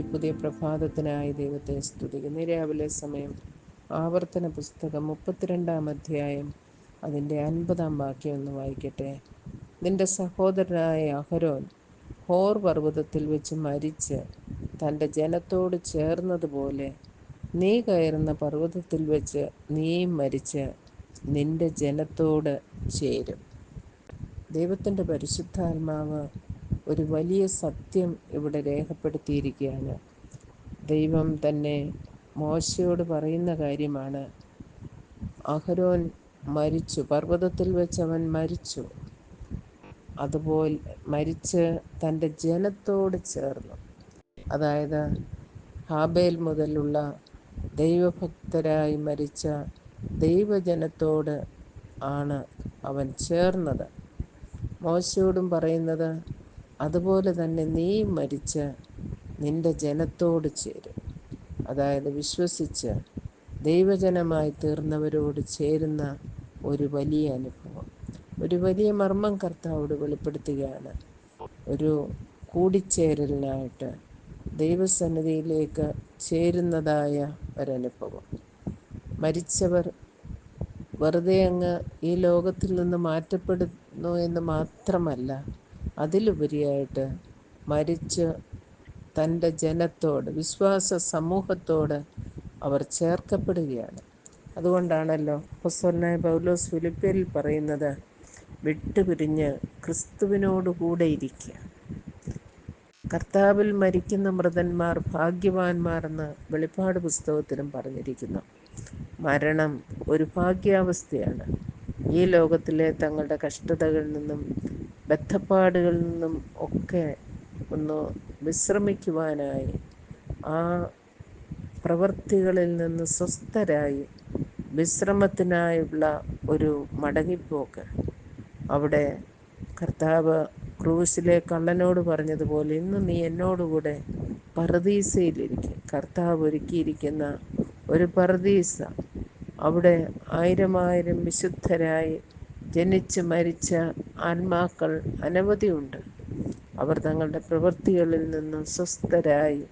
പുതിയ പ്രഭാതത്തിനായി ദൈവത്തെ സ്തുതിക്കുന്ന. രാവിലെ സമയം ആവർത്തന പുസ്തകം മുപ്പത്തിരണ്ടാം അധ്യായം. അതിന്റെ അൻപതാം വാക്യം ഒന്ന് വായിക്കട്ടെ. നിന്റെ സഹോദരനായ അഹരോൻ ഹോർ പർവതത്തിൽ വെച്ച് മരിച്ച് തന്റെ ജനത്തോട് ചേർന്നതുപോലെ നീ കയറുന്ന പർവതത്തിൽ വെച്ച് നീയും മരിച്ച് നിന്റെ ജനത്തോട് ചേരും. ദൈവത്തിന്റെ പരിശുദ്ധാത്മാവ് ഒരു വലിയ സത്യം ഇവിടെ രേഖപ്പെടുത്തിയിരിക്കുകയാണ്. ദൈവം തന്നെ മോശയോട് പറയുന്ന കാര്യമാണ്. അഹരോൻ മരിച്ചു. പർവതത്തിൽ വെച്ച് അവൻ മരിച്ചു. അതുപോലെ മരിച്ച് തന്റെ ജനത്തോട് ചേർന്നു. അതായത് ഹാബേൽ മുതലുള്ള ദൈവഭക്തരായി മരിച്ച ദൈവജനത്തോട് ആണ് അവൻ ചേർന്നത്. മോശയോടും പറയുന്നത് അതുപോലെ തന്നെ നീ മരിച്ച നിന്റെ ജനത്തോട് ചേരും. അതായത് വിശ്വസിച്ച് ദൈവജനമായി തീർന്നവരോട് ചേരുന്ന ഒരു വലിയ അനുഭവം. ഒരു വലിയ മർമ്മം കർത്താവോട് വെളിപ്പെടുത്തുകയാണ്. ഒരു കൂടിച്ചേരലിനായിട്ട് ദൈവസന്നിധിയിലേക്ക് ചേരുന്നതായ ഒരനുഭവം. മരിച്ചവർ വെറുതെ അങ്ങ് ഈ ലോകത്തിൽ നിന്ന് മാറ്റപ്പെടുന്നു എന്ന് മാത്രമല്ല അതിലുപരിയായിട്ട് മരിച്ച് തന്റെ ജനത്തോട് വിശ്വാസ സമൂഹത്തോട് അവർ ചേർക്കപ്പെടുകയാണ്. അതുകൊണ്ടാണല്ലോ ഹൊസ്വർണായ പൗലോസ് ഫിലിപ്പിയറിൽ പറയുന്നത് വിട്ടുപിരിഞ്ഞ് ക്രിസ്തുവിനോടുകൂടെ ഇരിക്കുക. കർത്താവിൽ മരിക്കുന്ന മൃതന്മാർ ഭാഗ്യവാന്മാർ എന്ന് വെളിപ്പാട് പുസ്തകത്തിലും പറഞ്ഞിരിക്കുന്നു. മരണം ഒരു ഭാഗ്യാവസ്ഥയാണ്. ഈ ലോകത്തിലെ തങ്ങളുടെ കഷ്ടതകളിൽ നിന്നും ബദ്ധപ്പാടുകളിൽ നിന്നും ഒക്കെ ഒന്ന് വിശ്രമിക്കുവാനായി ആ പ്രവൃത്തികളിൽ നിന്ന് സ്വസ്ഥരായി വിശ്രമത്തിനായുള്ള ഒരു മടങ്ങിപ്പോക്ക്. അവിടെ കർത്താവ് ക്രൂശിലെ കള്ളനോട് പറഞ്ഞതുപോലെ ഇന്ന് നീ എന്നോടുകൂടെ പറദീസയിലിരിക്കും കർത്താവ് ഒരുക്കിയിരിക്കുന്ന ഒരു പറദീസ അവിടെ ആയിരമായിരം ആയിരം വിശുദ്ധരായി ജനിച്ച് മരിച്ച ആത്മാക്കൾ അനവധിയുണ്ട് അവർ തങ്ങളുടെ പ്രവൃത്തികളിൽ നിന്നും സ്വസ്ഥരായി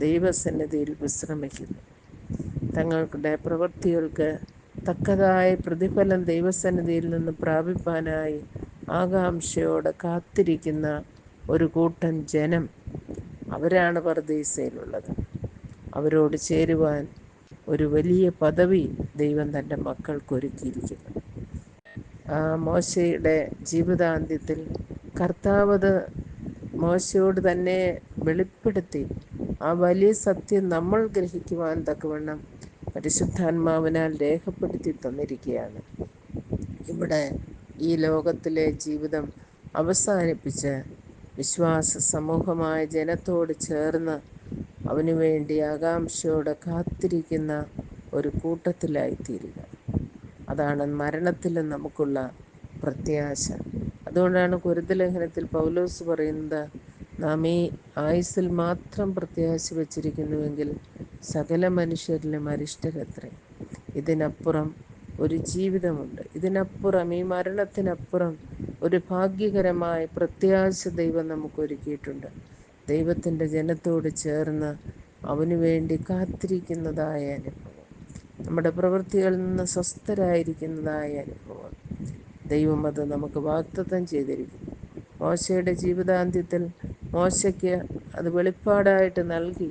ദൈവസന്നിധിയിൽ വിശ്രമിക്കുന്നു. തങ്ങളുടെ പ്രവൃത്തികൾക്ക് തക്കതായ പ്രതിഫലം ദൈവസന്നിധിയിൽ നിന്ന് പ്രാപിപ്പാനായി ആകാംക്ഷയോടെ കാത്തിരിക്കുന്ന ഒരു കൂട്ടം ജനം അവരാണ് പർദീസയിലുള്ളത്. അവരോട് ചേരുവാൻ ഒരു വലിയ പദവി ദൈവം തന്റെ മക്കൾക്ക് ഒരുക്കിയിരിക്കുന്നു. മോശയുടെ ജീവിതാന്ത്യത്തിൽ കർത്താവത് മോശയോട് തന്നെ വെളിപ്പെടുത്തി. ആ വലിയ സത്യം നമ്മൾ ഗ്രഹിക്കുവാൻ തക്കവണ്ണം പരിശുദ്ധാത്മാവിനാൽ രേഖപ്പെടുത്തി തന്നിരിക്കുകയാണ്. ഇവിടെ ഈ ലോകത്തിലെ ജീവിതം അവസാനിപ്പിച്ച് വിശ്വാസ സമൂഹമായ ജനത്തോട് ചേർന്ന് അവനു വേണ്ടി ആകാംക്ഷയോടെ കാത്തിരിക്കുന്ന ഒരു കൂട്ടത്തിലായിത്തീരുക. അതാണ് മരണത്തിൽ നമുക്കുള്ള പ്രത്യാശ. അതുകൊണ്ടാണ് കുരുത്തലേഖനത്തിൽ പൗലോസ് പറയുന്നത് നാം ഈ ആയുസ്സിൽ മാത്രം പ്രത്യാശ വച്ചിരിക്കുന്നുവെങ്കിൽ സകല മനുഷ്യരിലും അരിഷ്ടരത്രേ. ഇതിനപ്പുറം ഒരു ജീവിതമുണ്ട്. ഇതിനപ്പുറം ഈ മരണത്തിനപ്പുറം ഒരു ഭാഗ്യകരമായ പ്രത്യാശ ദൈവം നമുക്ക് ഒരുക്കിയിട്ടുണ്ട് ദൈവത്തിന്റെ ജനത്തോട് ചേർന്ന് അവനു വേണ്ടി കാത്തിരിക്കുന്നതായ അനുഭവം. നമ്മുടെ പ്രവൃത്തികളിൽ നിന്ന് സ്വസ്ഥരായിരിക്കുന്നതായ അനുഭവം. ദൈവം അത് നമുക്ക് വാഗ്ദത്തം ചെയ്തിരിക്കുന്നു. മോശയുടെ ജീവിതാന്ത്യത്തിൽ മോശയ്ക്ക് അത് വെളിപ്പാടായിട്ട് നൽകി.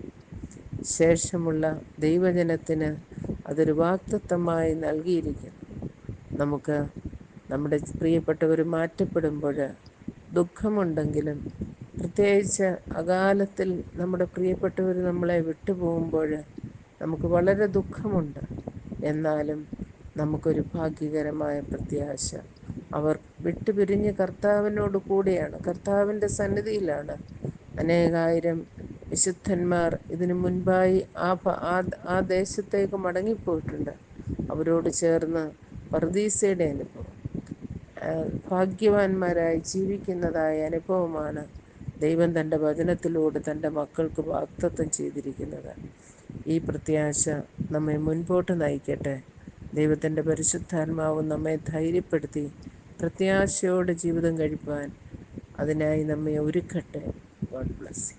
ശേഷമുള്ള ദൈവജനത്തിന് അതൊരു വാക്തത്വമായി നൽകിയിരിക്കുന്നു. നമുക്ക് നമ്മുടെ പ്രിയപ്പെട്ടവർ മാറ്റപ്പെടുമ്പോൾ ദുഃഖമുണ്ടെങ്കിലും പ്രത്യേകിച്ച് അകാലത്തിൽ നമ്മുടെ പ്രിയപ്പെട്ടവർ നമ്മളെ വിട്ടുപോകുമ്പോൾ നമുക്ക് വളരെ ദുഃഖമുണ്ട്. എന്നാലും നമുക്കൊരു ഭാഗ്യകരമായ പ്രത്യാശ. അവർ വിട്ടുപിരിഞ്ഞ് കർത്താവിനോട് കൂടെയാണ് കർത്താവിന്റെ സന്നിധിയിലാണ്. അനേകായിരം വിശുദ്ധന്മാർ ഇതിനു മുൻപായി ആ ആ ദേശത്തേക്ക് മടങ്ങിപ്പോയിട്ടുണ്ട്. അവരോട് ചേർന്ന് പർദീസയുടെ അനുഭവം. ഭാഗ്യവാന്മാരായി ജീവിക്കുന്നതായ അനുഭവമാണ് ദൈവം തന്റെ വചനത്തിലൂടെ തന്റെ മക്കൾക്ക് വാക്തത്വം ചെയ്തിരിക്കുന്നത്. ഈ പ്രത്യാശ നമ്മെ മുൻപോട്ട് നയിക്കട്ടെ. ദൈവത്തിന്റെ പരിശുദ്ധാത്മാവ് നമ്മെ ധൈര്യപ്പെടുത്തി പ്രത്യാശയോടെ ജീവിതം കഴിപ്പാൻ അതിനായി നമ്മെ ഒരുക്കട്ടെ. God bless